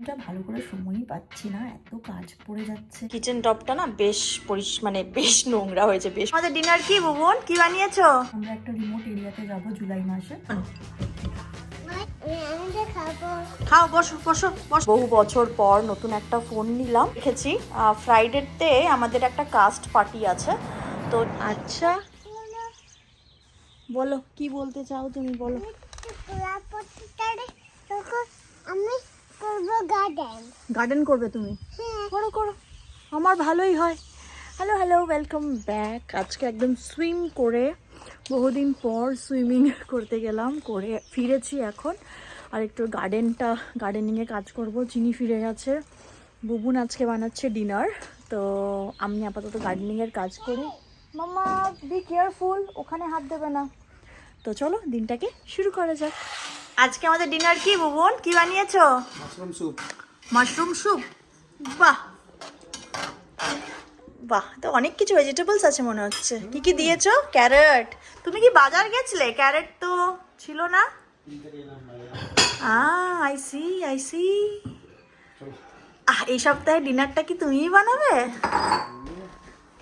এটা ভালো করে সময়ই পাচ্ছি না এত কাজ পড়ে যাচ্ছে। কিচেন টপটা না বেশ পরিস মানে বেশ নোংরা হয়েছে বেশ। আমাদের ডিনার কি বুবন? কি বানিয়েছো? আমরা একটা রিমোট এরিয়াতে যাব জুলাই মাসে। খাও বসো বসো বসো। বহু বছর পর নতুন একটা ফোন নিলাম দেখেছি। ফ্রাইডেতে আমাদের একটা কাস্ট পার্টি আছে তো আচ্ছা। বলো কি বলতে চাও তুমি বলো। আমি করব গার্ডেন গার্ডেন করবে তুমি? করো করো। আমার ভালোই হয়। হ্যালো হ্যালো ওয়েলকাম ব্যাক আজকে একদম সুইম করে বহুদিন পর সুইমিং করতে গেলাম করে ফিরেছি এখন। আর একটু গার্ডেনটা গার্ডেনিংয়ে কাজ করব চিনি ফিরে গেছে। বুবুন আজকে বানাচ্ছে ডিনার তো আমি আপাতত গার্ডেনিংয়ের কাজ করি। মামা বি কেয়ারফুল ওখানে হাত দেবে না। তো চলো দিনটাকে শুরু করা যাক। আজকে আমাদের ডিনার কি বুবুন? কি বানিয়েছো? মাশরুম স্যুপ মাশরুম স্যুপ বাহ! বাহ তো অনেক কিছু ভেজিটেবলস আছে মনে হচ্ছে। কি কি দিয়েছ? ক্যারেট তুমি কি বাজার গেছিলে? ক্যারেট তো ছিল না? I see I see ah এই সপ্তাহে ডিনারটা কি তুমিই বানাবে?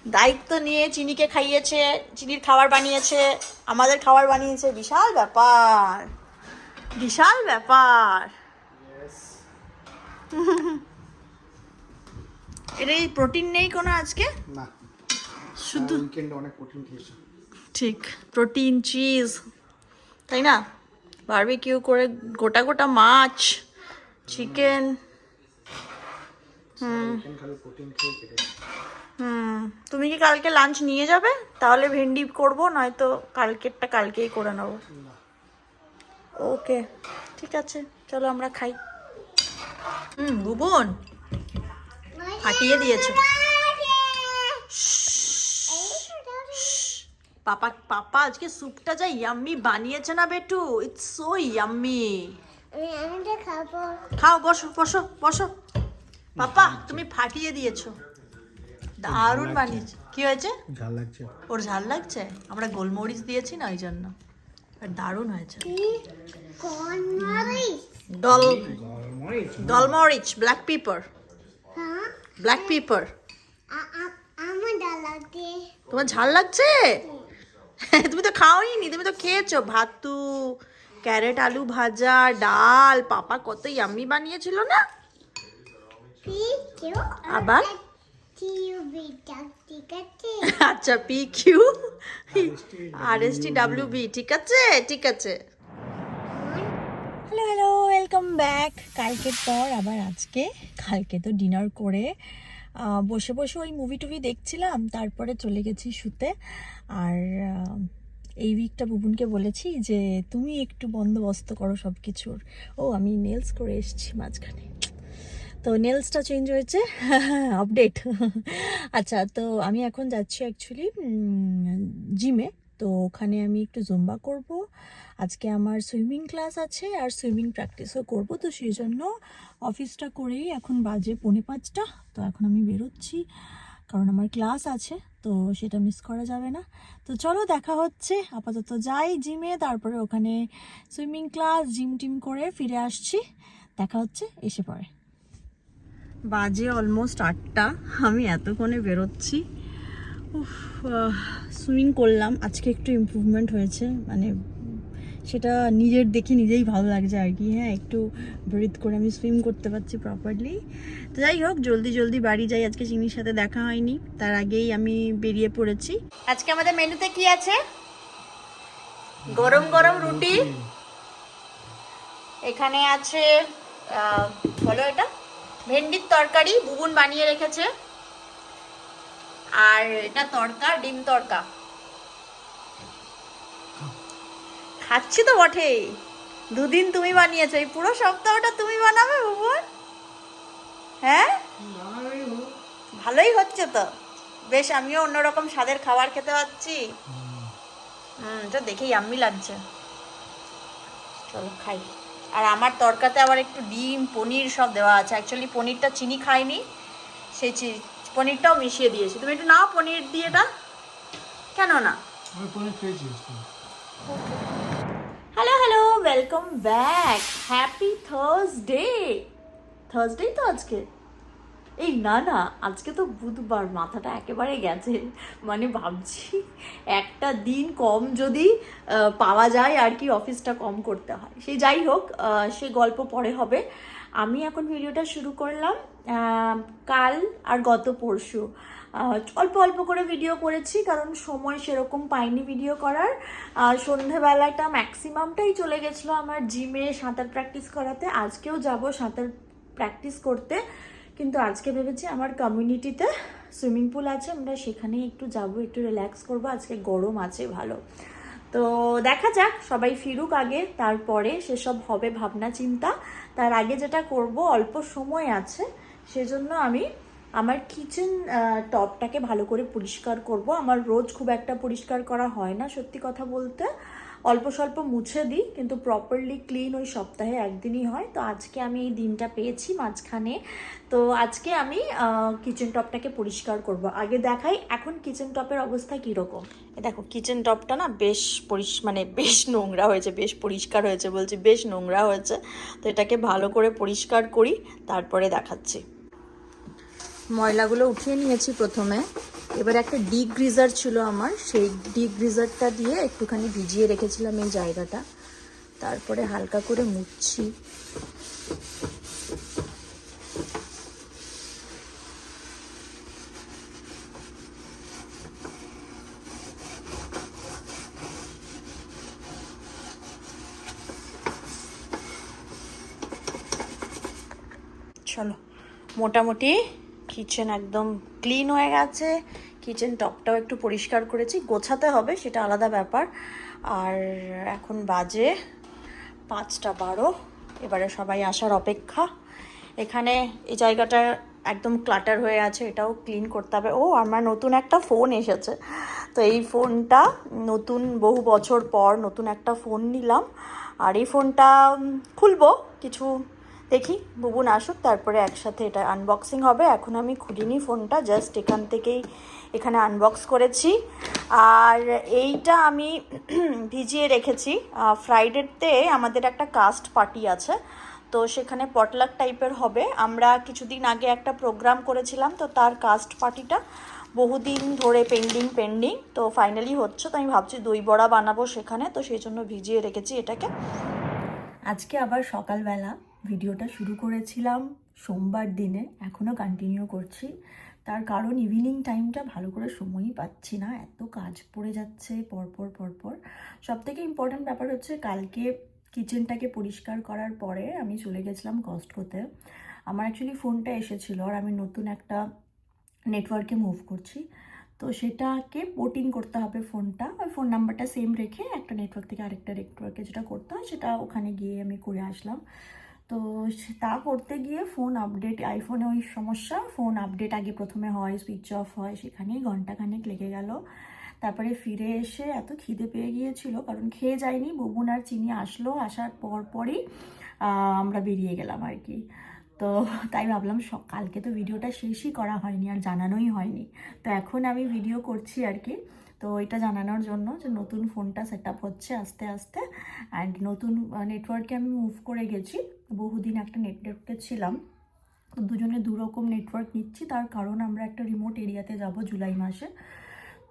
দায়িত্ব নিয়ে চিনিকে খাইয়েছে চিনির খাবার বানিয়েছে আমাদের খাবার বানিয়েছে বিশাল ব্যাপার। বিশাল ব্যাপার। এটা প্রোটিন নেই কোনো আজকে? না। শুধু উইকেন্ডে অনেক প্রোটিন খেয়েছি। ঠিক প্রোটিন চিজ তাই না? বারবিকিউ করে গোটা গোটা মাছ চিকেন কেটেছি। হুম তুমি কি কালকে লাঞ্চ নিয়ে যাবে? তাহলে ভেন্ডি করব নয়তো কালকেরটা কালকেই করে নেব। ওকে ঠিক আছে চলো আমরা খাই। হুম ভুবন ফাটিয়ে দিয়েছ। পাপা পাপা আজকে স্যুপটা যা ইয়াম্মি বানিয়েছে না বেটু? ইটস সো ইয়াম্মি খাও বসো বসো বসো। পাপা তুমি ফাটিয়ে দিয়েছ। দারুণ বানিয়েছে। কি হয়েছে? ঝাল লাগছে। ওর ঝাল লাগছে? আমরা গোলমরিচ দিয়েছি না ওই জন্য? আর দারুণ হয়েছে। ডল ডলমরিচ ব্ল্যাক পেপার হ্যাঁ? ব্ল্যাক পেপার তোমার ঝাল লাগছে? তুমি তো খাওনি তুমি তো খেয়েছো। ভাতু ক্যারেট আলু ভাজা ডাল পাপা কত ইয়াম্মি বানিয়েছিল না? আবার? আচ্ছা P Q R S T W B ঠিক আছে? ঠিক আছে হ্যালো হ্যালো ওয়েলকাম ব্যাক কালকের পর আবার আজকে কালকে তো ডিনার করে বসে বসে ওই মুভি টুভি দেখছিলাম তারপরে চলে গেছি শুতে। আর এই উইকটা বুবুনকে বলেছি যে তুমি একটু বন্দোবস্ত করো সব কিছুর ও আমি নেলস করে এসেছি মাঝখানে। তো নেলসটা চেঞ্জ হয়েছে। আপডেট আচ্ছা তো আমি এখন যাচ্ছি অ্যাকচুয়ালি জিমে তো ওখানে আমি একটু জুম্বা করব। আজকে আমার সুইমিং ক্লাস আছে আর সুইমিং প্র্যাকটিসও করব। তো সেই জন্য অফিসটা করেই এখন বাজে পৌনে পাঁচটা। তো এখন আমি বেরোচ্ছি, কারণ আমার ক্লাস আছে। তো সেটা মিস করা যাবে না। তো চলো দেখা হচ্ছে। আপাতত যাই জিমে তারপরে ওখানে সুইমিং ক্লাস জিম টিম করে ফিরে আসছি। দেখা হচ্ছে, এসে পরে বাজে অলমোস্ট আটটা। আমি এতক্ষণে বেরোচ্ছি। সুইমিং করলাম। আজকে একটু ইমপ্রুভমেন্ট হয়েছে। মানে সেটা নিজের দেখে নিজেই ভালো লাগছে আর কি। হ্যাঁ একটু ব্রিথ করে আমি সুইম করতে পারছি প্রপারলি তো যাই হোক জলদি জলদি বাড়ি যাই। আজকে চিনির সাথে দেখা হয়নি। তার আগেই আমি বেরিয়ে পড়েছি। আজকে আমাদের মেনুতে কি আছে? গরম গরম রুটি। এখানে আছে বলো এটা। ভেন্ডির তরকারি বুবুন বানিয়ে রেখেছে। আর এটা তরকা ডিম তরকা। খাচ্ছি তো বটেই দুদিন তুমি বানিয়েছো এই পুরো সপ্তাহটা তুমি বানাবে বুবুন? হ্যাঁ? ভালোই হচ্ছে তো। বেশ আমিও অন্যরকম স্বাদের খাবার খেতে পাচ্ছি। হুম এটা দেখেই আম্মি লাগছে। চলো খাই। আর আমার তরকাতে আবার একটু ডিম পনির সব দেওয়া আছে। অ্যাকচুয়ালি পনিরটা চিনি খাইনি। সেই চি- পনিরটাও মিশিয়ে দিয়েছি। তুমি একটু নাও পনির দিয়ে দাও কেন না? Hello hello welcome back happy Thursday থার্সডেই তো আজকে? এই না না, আজকে তো বুধবার, মাথাটা একেবারে গেছে। মানে ভাবছি একটা দিন কম যদি পাওয়া যায় আর কি অফিসটা কম করতে হয়। সে যাই হোক সে গল্প পরে হবে। আমি এখন ভিডিওটা শুরু করলাম কাল আর গত পরশু। অল্প অল্প করে ভিডিও করেছি, কারণ সময় সেরকম পাইনি ভিডিও করার। আর সন্ধেবেলাটা ম্যাক্সিমামটাই চলে গেছিল আমার জিমে সাঁতার প্র্যাকটিস করাতে। আজকেও যাব সাঁতার প্র্যাকটিস করতে। কিন্তু আজকে ভেবেছি আমার কমিউনিটিতে সুইমিং পুল আছে, আমরা সেখানেই একটু যাব, একটু রিল্যাক্স করব, আজকে গরম আছে ভালো। তো দেখা যাক, সবাই ফিরুক আগে, তারপরে সেসব হবে ভাবনা চিন্তা। তার আগে যেটা করব, অল্প সময় আছে, সেজন্য আমি আমার কিচেন টপটাকে ভালো করে পরিষ্কার করব। আমার রোজ খুব একটা পরিষ্কার করা হয় না, সত্যি কথা বলতে। অল্প স্বল্প মুছে দিই কিন্তু প্রপারলি ক্লিন ওই সপ্তাহে একদিনই হয়। তো আজকে আমি এই দিনটা পেয়েছি মাঝখানে। তো আজকে আমি কিচেন টপটাকে পরিষ্কার করব। আগে দেখাই এখন কিচেন টপের অবস্থা কীরকম? দেখো কিচেন টপটা না বেশ পরিষ মানে বেশ নোংরা হয়েছে বেশ পরিষ্কার হয়েছে বলছি বেশ নোংরা হয়েছে। তো এটাকে ভালো করে পরিষ্কার করি তারপরে দেখাচ্ছি। ময়লাগুলো উঠিয়ে নিয়েছি প্রথমে। এবার একটা ডিপ গ্রিজার ছিল আমার। সেই ডিপ গ্রিজারটা দিয়ে একটুখানি ভিজিয়ে রেখেছিলাম এই জায়গাটা। তারপরে হালকা করে মুছছি চলো, মোটামুটি কিচেন একদম ক্লিন হয়ে গেছে। কিচেন টপটাও একটু পরিষ্কার করেছি। গোছাতে হবে, সেটা আলাদা ব্যাপার। আর এখন বাজে পাঁচটা বারো। এবারে সবাই আসার অপেক্ষা। এখানে এই জায়গাটা একদম ক্লাটার হয়ে আছে, এটাও ক্লিন করতে হবে। ও, আমার নতুন একটা ফোন এসেছে। তো এই ফোনটা নতুন বহু বছর পর নতুন একটা ফোন নিলাম। আর এই ফোনটা খুলবো কিছু দেখি, বুবুন আসুক, তারপরে একসাথে এটা আনবক্সিং হবে। এখন আমি খুলিনি ফোনটা জাস্ট এখান থেকেই এখানে আনবক্স করেছি। আর এইটা আমি ভিজিয়ে রেখেছি। ফ্রাইডেতে আমাদের একটা কাস্ট পার্টি আছে, তো সেখানে পটলাক টাইপের হবে। আমরা কিছুদিন আগে একটা প্রোগ্রাম করেছিলাম, তো তার কাস্ট পার্টিটা বহুদিন ধরে পেন্ডিং পেন্ডিং তো ফাইনালি হচ্ছে। তো আমি ভাবছি দই বড়া বানাবো সেখানে, তো সেই জন্য ভিজিয়ে রেখেছি এটাকে। আজকে আবার সকালবেলা ভিডিওটা শুরু করেছিলাম সোমবার দিনে এখনও কন্টিনিউ করছি। তার কারণ ইভিনিং টাইমটা ভালো করে সময়ই পাচ্ছি না, এত কাজ পড়ে যাচ্ছে, পরপর পরপর। সব থেকে ইম্পর্ট্যান্ট ব্যাপার হচ্ছে কালকে কিচেনটাকে পরিষ্কার করার পরে আমি চলে গেছিলাম কস্টকোতে আমার অ্যাকচুয়ালি ফোনটা এসেছিল আর আমি নতুন একটা নেটওয়ার্কে মুভ করছি। তো সেটাকে পোর্টিং করতে হবে ফোনটা ওই ফোন নাম্বারটা সেম রেখে একটা নেটওয়ার্ক থেকে আরেকটা নেটওয়ার্কে যেটা করতে হয়, সেটা ওখানে গিয়ে আমি করে আসলাম। তো তা করতে গিয়ে ফোন আপডেট আইফোনে ওই সমস্যা ফোন আপডেট আগে প্রথমে হয় সুইচ অফ হয়, সেখানেই ঘন্টাখানেক লেগে গেল। তারপরে ফিরে এসে এত খিদে পেয়ে গিয়েছিল, কারণ খেয়ে যায়নি বুবুন আর চিনি আসলো, আসার পর পরই আমরা বেরিয়ে গেলাম আর কি। তো তাই ভাবলাম কালকে তো ভিডিওটা শেষই করা হয়নি, আর জানানোই হয়নি। তো এখন আমি ভিডিও করছি আর কি। তো এটা জানানোর জন্য যে নতুন ফোনটা সেট আপ হচ্ছে আস্তে আস্তে অ্যান্ড নতুন নেটওয়ার্কে আমি মুভ করে গেছি। বহুদিন একটা নেটওয়ার্কে ছিলাম। তো দুজনে দুরকম নেটওয়ার্ক নিচ্ছি। তার কারণ আমরা একটা রিমোট এরিয়াতে যাব জুলাই মাসে।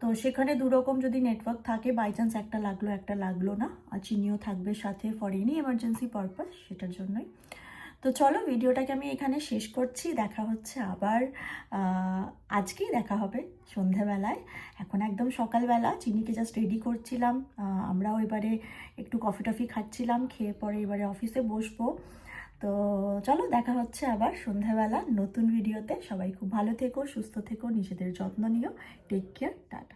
তো সেখানে দুরকম যদি নেটওয়ার্ক থাকে বাই চান্স একটা লাগল একটা লাগল না। আর চিনিও থাকবে সাথে ফর এনি এমার্জেন্সি পারপাস সেটার জন্যই। তো চলো ভিডিওটাকে আমি এখানে শেষ করছি। দেখা হচ্ছে আবার আজকেই দেখা হবে সন্ধেবেলায়। এখন একদম সকালবেলা, চিনিকে জাস্ট রেডি করছিলাম। আমরাও এবারে একটু কফি টফি খাচ্ছিলাম, খেয়ে পরে এবারে অফিসে বসবো। তো চলো দেখা হচ্ছে আবার সন্ধ্যাবেলা নতুন ভিডিওতে। সবাই খুব ভালো থেকো, সুস্থ থেকো, নিজেদের যত্ন নিও। Take care ta-ta.